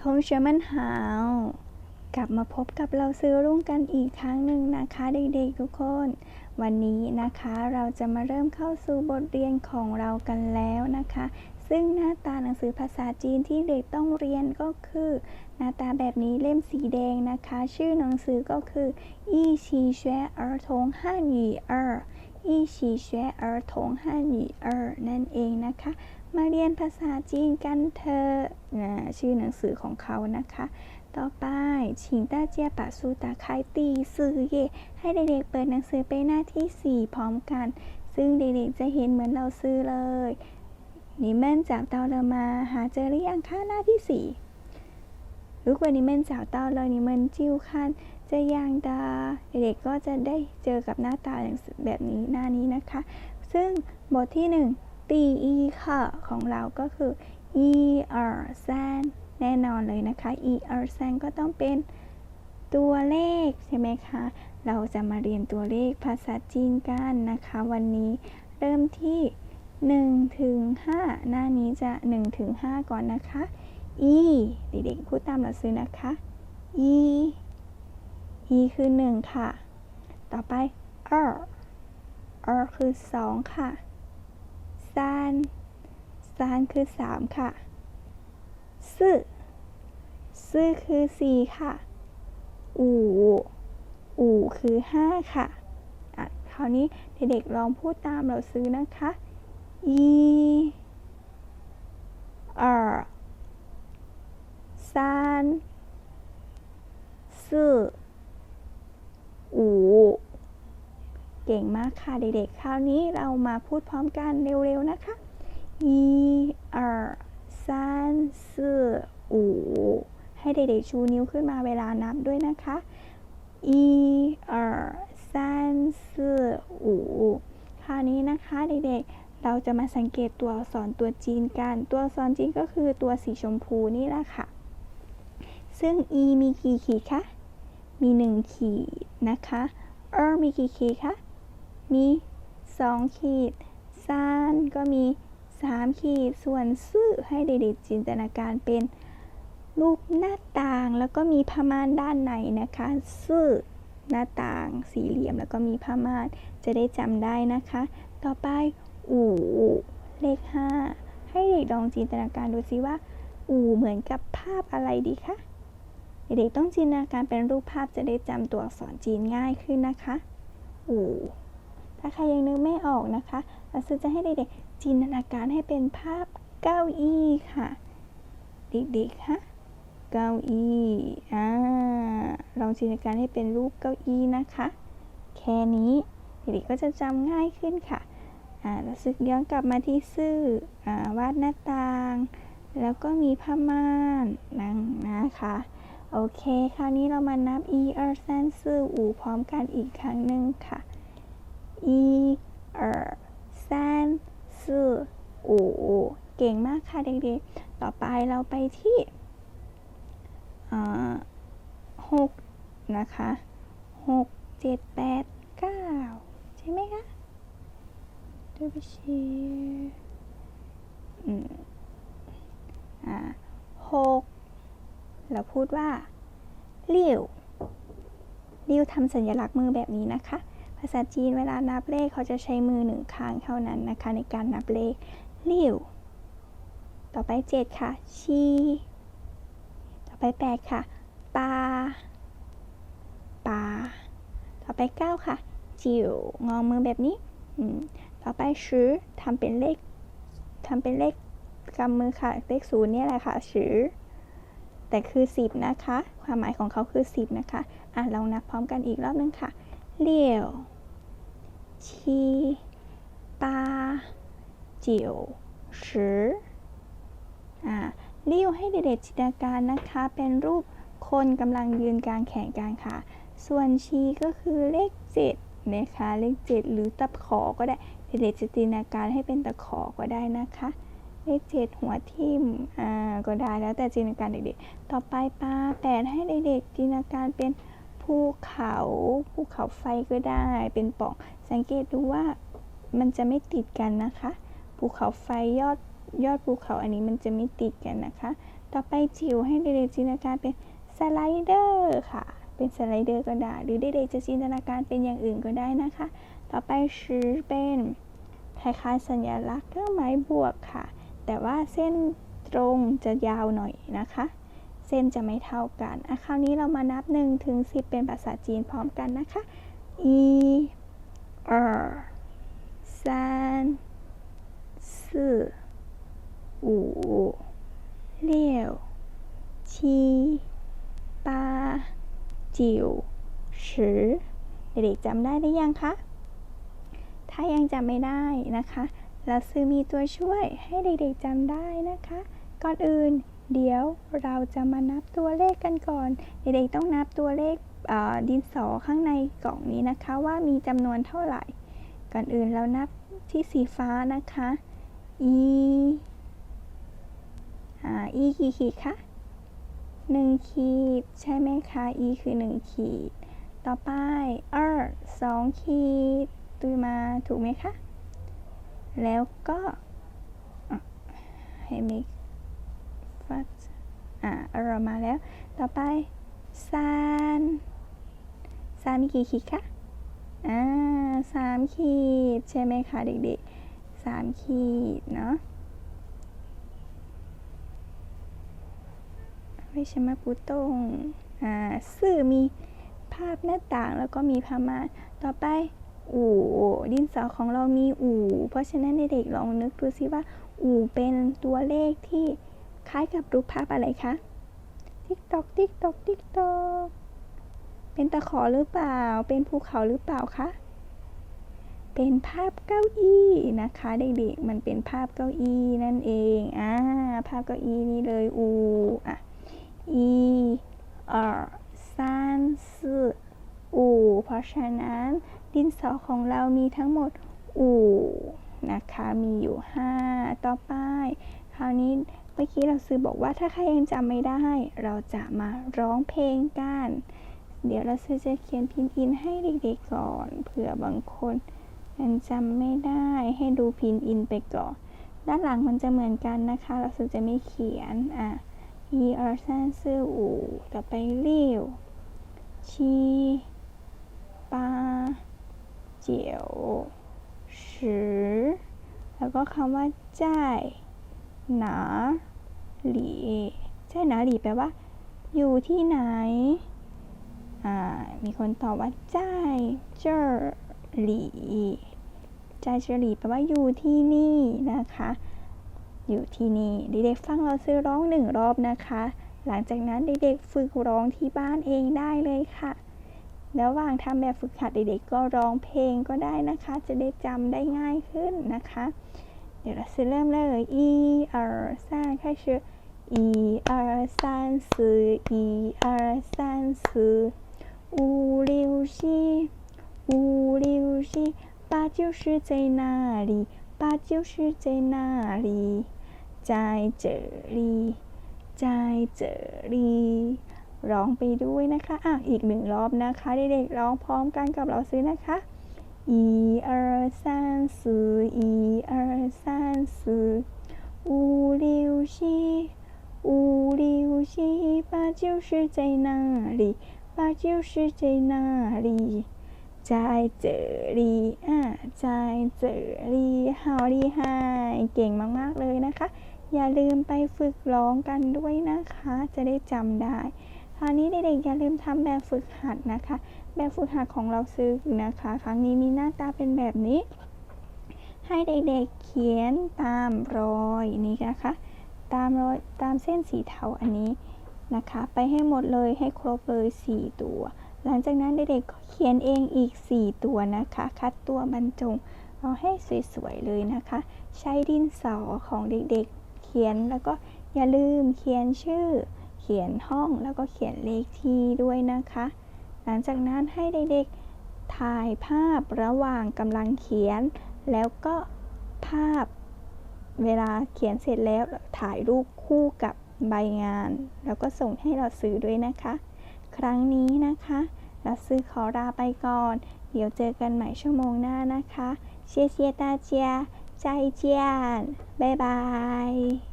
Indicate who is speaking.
Speaker 1: ทงเชอมันหาว กลับมาพบกับเราซื้อรุ่งกันอีกครั้งหนึ่งนะคะเด็กๆทุกคน วันนี้นะคะเราจะมาเริ่มเข้าสู่บทเรียนของเรากันแล้วนะคะ ซึ่งหน้าตาหนังสือภาษาจีนที่เด็กต้องเรียนก็คือ หน้าตาแบบนี้เล่มสีแดงนะคะ ชื่อหนังสือก็คืออีชี学儿童汉语二อีชี学儿童汉语二นั่นเองนะคะ มาเรียนภาษาจีนกันเถอะนะชื่อหนังสือของเขานะคะ ต่อไป请大家把书打开第四页ให้เด็กๆเปิดหนังสือไปหน้าที่ 4 พร้อมกัน ซึ่งเด็กๆจะเห็นเหมือนเราซื้อเลย你们找到了吗หาเจอหรือยังคะหน้าที่ 4如果你们找到了你们就看这样的เด็กๆก็จะได้เจอกับหน้าตาหนังสือแบบนี้หน้านี้นะคะ ซึ่งบทที่ 1 ตีอี ค่ะของเราก็คืออีเอร์แซนแน่นอนเลยนะคะอีเอร์แซนก็ต้องเป็นตัวเลขใช่ไหมคะ เราจะมาเรียนตัวเลขภาษาจีนกันนะคะ วันนี้เริ่มที่1ถึง5หน้านี้จะ1ถึง5ก่อนนะคะอีเด็กๆพูดตามเราซื้อนะคะอีอีคือ 1 ค่ะ ต่อไป二二คือ 2 ค่ะซ จานคือ 3 ค่ะ ซื่อ ซื่อคือ 4 ค่ะ อู่ อู่คือ 5 ค่ะ อะ คราวนี้เด็กๆลองพูดตามเราซื้อนะคะ อีเออซานซื่ออูเก่งมากค่ะเด็กๆ คราวนี้เรามาพูดพร้อมกันเร็วๆนะคะ 一二三四五ให้เด็กๆชูนิ้วขึ้นมาเวลานับด้วยนะคะ一二三四五คราวนี้นะคะเด็กๆ เราจะมาสังเกตตัวอักษรตัวจีนกัน ตัวอักษรจีนก็คือตัวสีชมพูนี่แหละค่ะ ซึ่ง e มีกี่ขีดคะ มีหนึ่งขีดนะคะ er มีกี่ขีดคะ มีสองขีดซานก็มี สามขีดส่วนซื่อให้เด็กๆจินตนาการเป็นรูปหน้าต่างแล้วก็มีผ้าม่านด้านในนะคะซื่อหน้าต่างสี่เหลี่ยมแล้วก็มีผ้าม่านจะได้จำได้นะคะ ต่อไปอู่เลข 5 ให้เด็กลองจินตนาการดูซิว่า อู่เหมือนกับภาพอะไรดีคะเด็กๆต้องจินตนาการเป็นรูปภาพจะได้จำตัวอักษรจีนง่ายขึ้นนะคะ อู่ถ้าใครยังนึกไม่ออกนะคะเราจะให้เด็กๆ จินตนาการให้เป็นภาพเก้าอี้ค่ะ เด็กๆคะเก้าอี้อ่าลองจินตนาการให้เป็นรูปเก้าอี้นะคะ แค่นี้เด็กๆก็จะจำง่ายขึ้นค่ะอ่าเราซึกย้อนกลับมาที่ซื่ออ่าวาดหน้าต่าง แล้วก็มีผ้าม่านนั่งนะคะโอเค คราวนี้เรามานับ e r แซนซื่ออูพร้อมกันอีกครั้งหนึ่งค่ะ e r แซนื่อโอ้เก่งมากค่ะเด็กๆ ต่อไปเราไปที่หกนะคะหกเจ็ดแปดเก้าใช่ไหมคะดูไปชีอืมอ่าหกเราพูดว่าเรียวเรียวทำสัญลักษณ์มือแบบนี้นะคะ ภาษาจีนเวลานับเลขเขาจะใช้มือหนึ่งข้างเท่านั้นนะคะ ในการนับเลขเลี่ยวต่อไปเจ็ดค่ะ ชี ต่อไปแปดค่ะ ปา ปา ต่อไปเก้าค่ะ จิ๋ว งอมือแบบนี้อืมต่อไปชื้อทำเป็นเลขทำเป็นเลขกำมือค่ะ เลขศูนย์เนี่ยแหละค่ะชื้อแต่คือ 10 นะคะ ความหมายของเขาคือ 10 นะคะ อะลองนับพร้อมกันอีกรอบนึงค่ะ เลี่ยวชีปาจิ๋วชื้ออ่าเลี่ยวให้เด็กๆจินตนาการนะคะ เป็นรูปคนกำลังยืนกลางแขนกลางขาส่วนชีก็คือเลข7นะคะ เลข7หรือตะขอก็ได้เด็กๆจินตนาการให้เป็นตะขอก็ได้นะคะ เลข7หัวทิ่มอ่าก็ได้แล้วแต่จินตนาการเด็กๆ ต่อไปปลาแปดให้เด็กๆจินตนาการเป็น ภูเขาภูเขาไฟก็ได้ เป็นป่อง สังเกตดูว่ามันจะไม่ติดกันนะคะ ภูเขาไฟยอดยอดภูเขาอันนี้มันจะไม่ติดกันนะคะ ต่อไปจิ๋วให้เด็กๆจินตนาการเป็นสไลเดอร์ค่ะ เป็นสไลเดอร์ก็ได้ หรือเด็กๆจะจินตนาการเป็นอย่างอื่นก็ได้นะคะ ต่อไปชือเป็นคล้ายๆสัญลักษณ์เครื่องหมายบวกค่ะ แต่ว่าเส้นตรงจะยาวหน่อยนะคะ เส้นจะไม่เท่ากันอ่ะคราวนี้เรามานับ1ถึง10 เป็นภาษาจีนพร้อมกันนะคะ อี二三四五六七八九十เด็กๆจำได้หรือยังคะ ถ้ายังจำไม่ได้นะคะเราซื้อมีตัวช่วยให้เด็กๆจำได้นะคะ ก่อนอื่น เดี๋ยวเราจะมานับตัวเลขกันก่อน เด็กๆต้องนับตัวเลขดินสอข้างในกล่องนี้นะคะ ว่ามีจำนวนเท่าไหร่ ก่อนอื่นเรานับที่สีฟ้านะคะ e อ่า e กี่ขีดคะหนึ่งขีด ใช่ไหมคะ e คือหนึ่งขีด ต่อไป r สองขีดตุยมาถูกไหมคะ แล้วก็ให้มิก ฟัดอ่าเรามาแล้ว ต่อไปซานซานมีกี่ขีดคะอ่าสามขีด ใช่ไหมคะเด็กๆสามขีด เนาะไม่ใช่มาปูตงอ่าสื่อมีภาพหน้าต่างแล้วก็มีพม่านต่อไปอู่ดินสอของเรามีอู่ เพราะฉะนั้นเด็กๆลองนึกดูซิว่า อู่เป็นตัวเลขที่ คล้ายกับรูปภาพอะไรคะ ติ๊กตอก ติ๊กตอก ติ๊กตอก เป็นตะขอหรือเปล่า เป็นภูเขาหรือเปล่าคะ เป็นภาพเก้าอี้นะคะเด็กๆ มันเป็นภาพเก้าอี้นั่นเอง อ่า ภาพเก้าอี้นี่เลยอูอะอีเออซานซืออู่เพราะฉะนั้นดินสอของเรามีทั้งหมดอู่นะคะ มีอยู่ 5 ต่อไป คราวนี้ เมื่อกี้เราซื้อบอกว่าถ้าใครยังจำไม่ได้ เราจะมาร้องเพลงกัน เดี๋ยวเราซื้อจะเขียนพินอินให้เด็กๆก่อนเผื่อบางคนยังจำไม่ได้ให้ดูพินอินไปก่อน ด้านหลังมันจะเหมือนกันนะคะ เราซื้อจะไม่เขียนอะอีออร์ซันซื่ออูต่อไปริวชีปาเจียวสือแล้วก็คำว่าจ่าหนา หลีใช่นะหลีแปลว่า อยู่ที่ไหนมีคนตอบว่าจ้าเจอหลีจ้าเจอหลีแปลว่าอยู่ที่นี่นะคะ อยู่ที่นี่เด็กๆฟังเราซื้อร้องหนึ่งรอบนะคะ หลังจากนั้นเด็กๆฝึกร้องที่บ้านเองได้เลยค่ะระหว่างทำแบบฝึกหัดเด็กๆก็ร้องเพลงก็ได้นะคะ จะได้จำได้ง่ายขึ้นนะคะ เดี๋ยวเราจะเริ่มเลย e r สร้างแค่ชื่อ 一二三四一二三四五六七五六七八就是在哪里八就是在哪里在这里在这里ร้องไปด้วยนะคะ อ่ะ อีกหนึ่งรอบนะคะ เด็กๆร้องพร้อมกันกับเราซื้อนะคะ一二三四一二三四五六七五 六七八就是在哪里八就是在哪里在这里อ่ะ在这里好厉害เก่งมากๆเลยนะคะ อย่าลืมไปฝึกร้องกันด้วยนะคะ จะได้จำได้ คราวนี้เด็กๆอย่าลืมทำแบบฝึกหัดนะคะ แบบฝึกหัดของเราซื้อนะคะ ครั้งนี้มีหน้าตาเป็นแบบนี้ ให้เด็กๆเขียนตามรอยนี่นะคะ ตามรอยตามเส้นสีเทาอันนี้นะคะ ไปให้หมดเลยให้ครบเลย 4 ตัว หลังจากนั้นเด็กๆเขียนเองอีก 4 ตัวนะคะ คัดตัวบรรจงเอาให้สวยๆเลยนะคะ ใช้ดินสอของเด็กๆ เขียนแล้วก็อย่าลืมเขียนชื่อ เขียนห้องแล้วก็เขียนเลขที่ด้วยนะคะ หลังจากนั้นให้เด็กๆถ่ายภาพระหว่างกำลังเขียน แล้วก็ภาพ เวลาเขียนเสร็จแล้วถ่ายรูปคู่กับใบงาน แล้วก็ส่งให้เราซื้อด้วยนะคะ ครั้งนี้นะคะเราซื้อขอลาไปก่อน เดี๋ยวเจอกันใหม่ชั่วโมงหน้านะคะ เชียร์เชียร์ตาเจียใจเจียนบ๊ายบาย